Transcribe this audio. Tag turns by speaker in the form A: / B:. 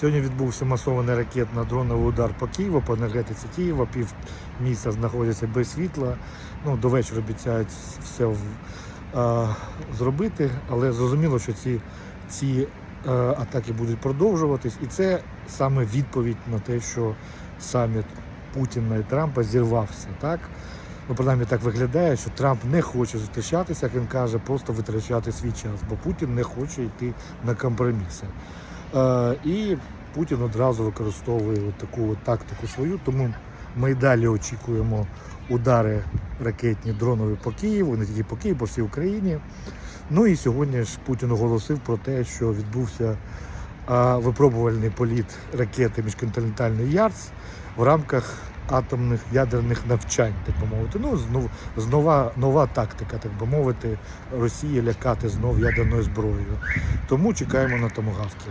A: Сьогодні відбувся масований ракетно-дроновий удар по Києву, по енергетиці Києва. Пів міста знаходяться без світла. Ну, до вечора обіцяють все а, зробити, але зрозуміло, що ці, ці е, атаки будуть продовжуватись. І це саме відповідь на те, що саміт Путіна і Трампа зірвався. Так? Ну, принаймні так виглядає, що Трамп не хоче зустрічатися, як він каже, просто витрачати свій час, бо Путін не хоче йти на компроміси. Е, і Путін одразу використовує таку от тактику свою, тому ми й далі очікуємо удари ракетні дронові по Києву, не тільки по Києву, по всій Україні. Ну і сьогодні ж Путін оголосив про те, що відбувся випробувальний політ ракети міжконтинентальний Ярс в рамках атомних ядерних навчань, так би мовити. Ну, знов, знова нова тактика, так би мовити, Росії лякати знов ядерною зброєю. Тому чекаємо на томогавки.